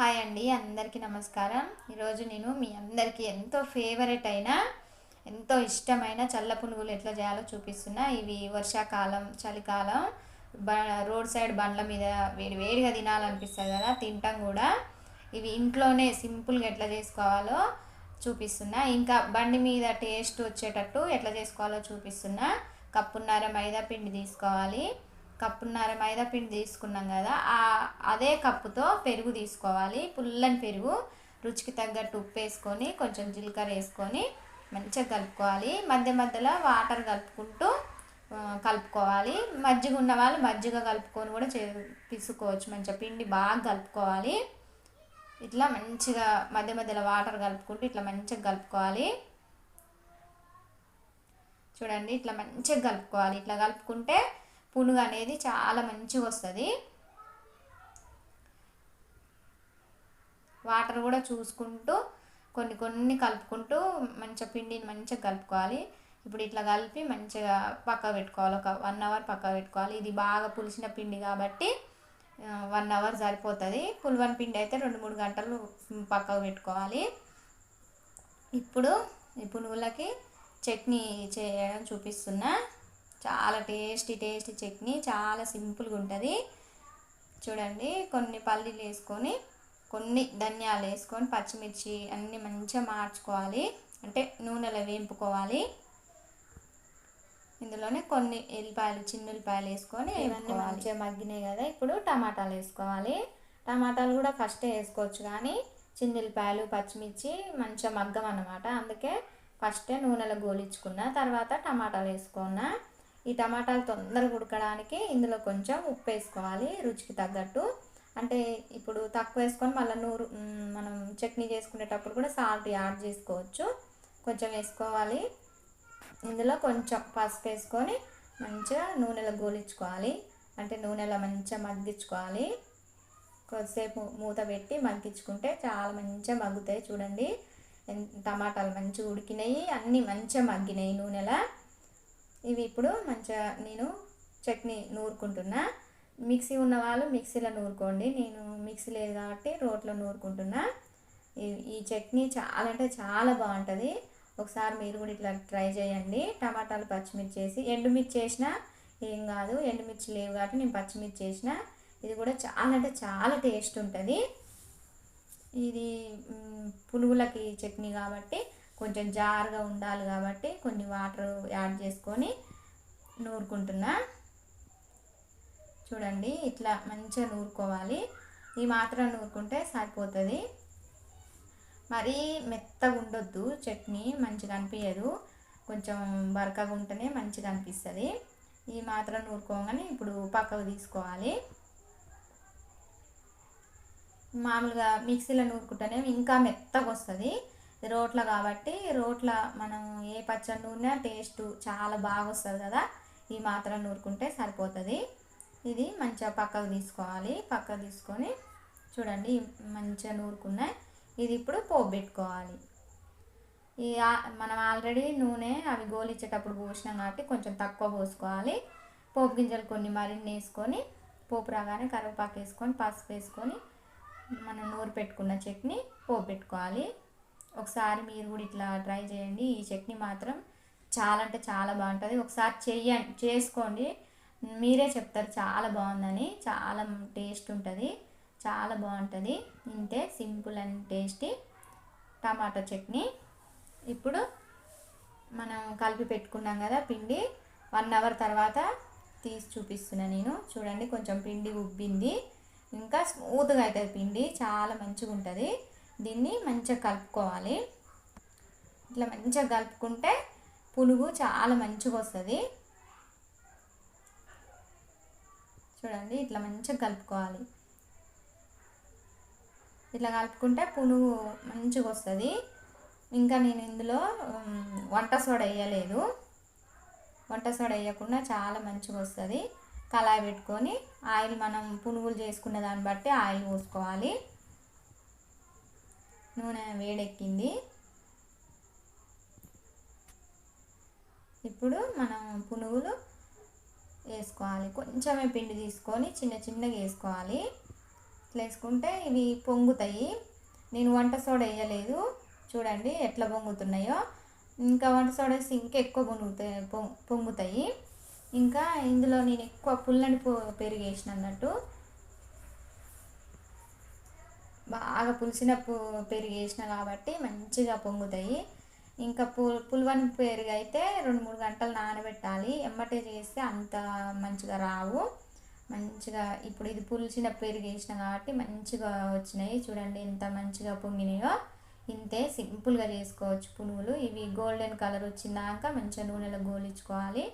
Hi అండి అందరికీ నమస్కారం. ఈరోజు నేను మీ అందరికీ ఎంతో ఫేవరెట్ అయిన ఎంతో ఇష్టమైన చల్ల పునుగులు ఎట్లా చేయాలో చూపిస్తున్నా. ఇవి వర్షాకాలం చలికాలం బ రోడ్ సైడ్ బండ్ల మీద వేడి వేడిగా తినాలనిపిస్తుంది కదా తింటాం కూడా. ఇవి ఇంట్లోనే సింపుల్గా ఎట్లా చేసుకోవాలో చూపిస్తున్నా. ఇంకా బండి మీద టేస్ట్ వచ్చేటట్టు ఎట్లా చేసుకోవాలో చూపిస్తున్నా. కప్పున్నర మైదా పిండి తీసుకోవాలి. కప్పున్నర మైదా పిండి తీసుకున్నాం కదా ఆ అదే కప్పుతో పెరుగు తీసుకోవాలి. పుల్లని పెరుగు రుచికి తగ్గట్టు ఉప్పు వేసుకొని కొంచెం జీలకర్ర వేసుకొని మంచిగా కలుపుకోవాలి. మధ్య మధ్యలో వాటర్ కలుపుకుంటూ కలుపుకోవాలి. మజ్జిగ ఉన్న వాళ్ళు మజ్జిగ కలుపుకొని కూడా చే పిసుకోవచ్చు. మంచిగా పిండి బాగా కలుపుకోవాలి. ఇట్లా మంచిగా మధ్య మధ్యలో వాటర్ కలుపుకుంటూ ఇట్లా మంచిగా కలుపుకోవాలి. చూడండి ఇట్లా మంచిగా కలుపుకోవాలి. ఇట్లా కలుపుకుంటే పునుగు అనేది చాలా మంచిగా వస్తుంది. వాటర్ కూడా చూసుకుంటూ కొన్ని కొన్ని కలుపుకుంటూ మంచిగా పిండిని మంచిగా కలుపుకోవాలి. ఇప్పుడు ఇట్లా కలిపి మంచిగా పక్క పెట్టుకోవాలి. ఒక వన్ అవర్ పక్క పెట్టుకోవాలి. ఇది బాగా పులిసిన పిండి కాబట్టి వన్ అవర్ సరిపోతుంది. పులివన్ పిండి అయితే రెండు మూడు గంటలు పక్కకు పెట్టుకోవాలి. ఇప్పుడు ఈ పునుగులకి చట్నీ చేయడం చూపిస్తున్నా. చాలా టేస్టీ టేస్టీ చట్నీ. చాలా సింపుల్గా ఉంటుంది. చూడండి కొన్ని పల్లీలు వేసుకొని కొన్ని ధనియాలు వేసుకొని పచ్చిమిర్చి అన్నీ మంచిగా మార్చుకోవాలి. అంటే నూనెలో వేంపుకోవాలి. ఇందులోనే కొన్ని ఎల్లిపాయలు చిన్న ఉల్లిపాయలు వేసుకొని ఇవన్నీ మంచిగా మగ్గినాయి కదా ఇప్పుడు టమాటాలు వేసుకోవాలి. టమాటాలు కూడా ఫస్టే వేసుకోవచ్చు కానీ చిన్న ఉల్లిపాయలు పచ్చిమిర్చి మంచిగా మగ్గం అన్నమాట అందుకే ఫస్టే నూనెలో గోలించుకున్న తర్వాత టమాటాలు వేసుకున్నా. ఈ టమాటాలు తొందరగా ఉడకడానికి ఇందులో కొంచెం ఉప్పు వేసుకోవాలి రుచికి తగ్గట్టు. అంటే ఇప్పుడు తక్కువ వేసుకొని మళ్ళీ నూరు మనం చట్నీ చేసుకునేటప్పుడు కూడా సాల్ట్ యాడ్ చేసుకోవచ్చు. కొంచెం వేసుకోవాలి. ఇందులో కొంచెం పసుపు వేసుకొని మంచిగా నూనెలో గోలించుకోవాలి. అంటే నూనెలో మంచిగా మగ్గించుకోవాలి. కొద్దిసేపు మూత పెట్టి మగ్గించుకుంటే చాలా మంచిగా మగ్గుతాయి చూడండి. టమాటాలు మంచిగా ఉడికినాయి అన్నీ మంచిగా మగ్గినాయి నూనెలో. ఇవి ఇప్పుడు మంచిగా నేను చట్నీ నూరుకుంటున్నా. మిక్సీ ఉన్న వాళ్ళు మిక్సీలో నూరుకోండి. నేను మిక్సీ లేదు కాబట్టి రోట్లో నూరుకుంటున్నా. ఈ- చట్నీ చాలా అంటే చాలా బాగుంటుంది. ఒకసారి మీరు కూడా ఇట్లా ట్రై చేయండి. టమాటాలు పచ్చిమిర్చి వేసి ఎండుమిర్చి వేసినా ఏం కాదు. ఎండుమిర్చి లేవు కాబట్టి నేను పచ్చిమిర్చి వేసిన ఇది కూడా చాలా అంటే చాలా టేస్ట్ ఉంటుంది. ఇది మ్, పునుగులకి చట్నీ కాబట్టి కొంచెం జారుగా ఉండాలి కాబట్టి కొన్ని వాటర్ యాడ్ చేసుకొని నూరుకుంటున్నా. చూడండి ఇట్లా మంచిగా నూరుకోవాలి. ఈ మాత్రం నూరుకుంటే సరిపోతుంది. మరీ మెత్తగా ఉండొద్దు చట్నీ మంచిగా అనిపించదు కొంచెం బరకగా ఉంటేనే మంచిగా అనిపిస్తుంది. ఈ మాత్రం నూరుకోగానే ఇప్పుడు పక్కకు తీసుకోవాలి. మామూలుగా మిక్సీలో నూరుకుంటేనే ఇంకా మెత్తగా వస్తుంది. రోట్లో కాబట్టి రోట్ల మనం ఏ పచ్చడి నూనె టేస్ట్ చాలా బాగా వస్తుంది కదా. ఈ మాత్రం నూరుకుంటే సరిపోతుంది. ఇది మంచిగా పక్కకు తీసుకోవాలి. పక్కకు తీసుకొని చూడండి మంచిగా నూరుకున్నాయి. ఇది ఇప్పుడు పోపు పెట్టుకోవాలి. ఈ మనం ఆల్రెడీ నూనె అవి గోలిచ్చేటప్పుడు పోసినాం కాబట్టి కొంచెం తక్కువ పోసుకోవాలి. పోపు గింజలు కొన్ని మరిన్ని వేసుకొని పోపు రాగానే కరివేపాకు వేసుకొని పసుపు వేసుకొని మనం నూరు పెట్టుకున్న చట్నీ పోపు పెట్టుకోవాలి. ఒకసారి మీరు కూడా ఇట్లా ట్రై చేయండి. ఈ చట్నీ మాత్రం చాలా అంటే చాలా బాగుంటుంది. ఒకసారి చెయ్యండి చేసుకోండి. మీరే చెప్తారు చాలా బాగుందని. చాలా టేస్ట్ ఉంటుంది. చాలా బాగుంటుంది. ఇంతే simple and tasty tomato chutney. ఇప్పుడు మనం కలిపి పెట్టుకున్నాం కదా పిండి. వన్ అవర్ తర్వాత తీసి చూపిస్తున్నా నేను. చూడండి కొంచెం పిండి ఉబ్బింది. ఇంకా స్మూత్గా అవుతుంది పిండి. చాలా మంచిగా ఉంటుంది దీన్ని మంచిగా కలుపుకోవాలి. ఇట్లా మంచిగా కలుపుకుంటే పులుగు చాలా మంచిగా వస్తుంది. చూడండి ఇట్లా మంచిగా కలుపుకోవాలి. ఇట్లా కలుపుకుంటే పునుగు మంచిగా వస్తుంది. ఇంకా నేను ఇందులో వంట సోడా వేయలేదు. వంట సోడా వేయకుండా చాలా మంచిగా వస్తుంది. కళాయి పెట్టుకొని ఆయిల్ మనం పునుగులు చేసుకున్న దాన్ని బట్టి ఆయిల్ పోసుకోవాలి. నూనె వేడెక్కింది. ఇప్పుడు మనం పునుగులు వేసుకోవాలి. కొంచెమే పిండి తీసుకొని చిన్న చిన్నగా వేసుకోవాలి. ఇట్లా వేసుకుంటే ఇవి పొంగుతాయి. నేను వంట సోడా వేయలేదు. చూడండి ఎట్లా పొంగుతున్నాయో. ఇంకా వంట సోడా వేసి ఇంకా ఎక్కువ పొంగుతాయి పొంగుతాయి. ఇంకా ఇందులో నేను ఎక్కువ పుల్లని పెరుగు వేసిన అన్నట్టు బాగా పులిసిన పెరుగు వేసిన కాబట్టి మంచిగా పొంగుతాయి. ఇంకా పు పులివని పెరుగు అయితే రెండు మూడు గంటలు నానబెట్టాలి. ఎమ్మటే చేస్తే అంత మంచిగా రావు. మంచిగా ఇప్పుడు ఇది పులిసిన పెరుగు వేసిన కాబట్టి మంచిగా వచ్చినాయి. చూడండి ఎంత మంచిగా పొంగినాయో. ఇంతే సింపుల్గా చేసుకోవచ్చు పునుగులు ఇవి గోల్డెన్ కలర్ వచ్చినాక మంచిగా నూనెలో గోలించుకోవాలి.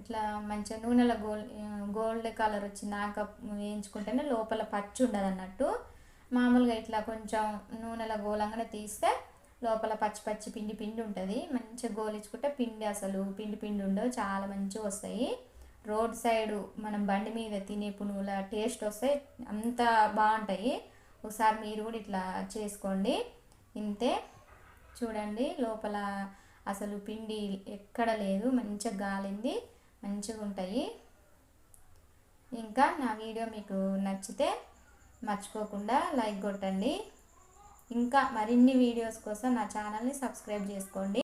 ఇట్లా మంచిగా నూనెలో గోల్ గోల్డ్ కలర్ వచ్చినాక వేయించుకుంటేనే లోపల పచ్చి ఉండదు అన్నట్టు. మామూలుగా ఇట్లా కొంచెం నూనెలో గోలంగానే తీస్తే లోపల పచ్చి పచ్చి పిండి పిండి ఉంటుంది. మంచిగా గోలించుకుంటే పిండి అసలు పిండి పిండి ఉండవు చాలా మంచిగా వస్తాయి. రోడ్ సైడు మనం బండి మీద తినే పునుగుల టేస్ట్ వస్తాయి అంత బాగుంటాయి. ఒకసారి మీరు కూడా ఇట్లా చేసుకోండి. ఇంతే చూడండి లోపల అసలు పిండి ఎక్కడ లేదు మంచిగా గాలింది. మంచిగా ఉంటాయి ఇంకా నా వీడియో మీకు నచ్చితే మర్చిపోకుండా లైక్ కొట్టండి. ఇంకా మరిన్ని వీడియోస్ కోసం నా ఛానల్ని సబ్స్క్రైబ్ చేసుకోండి.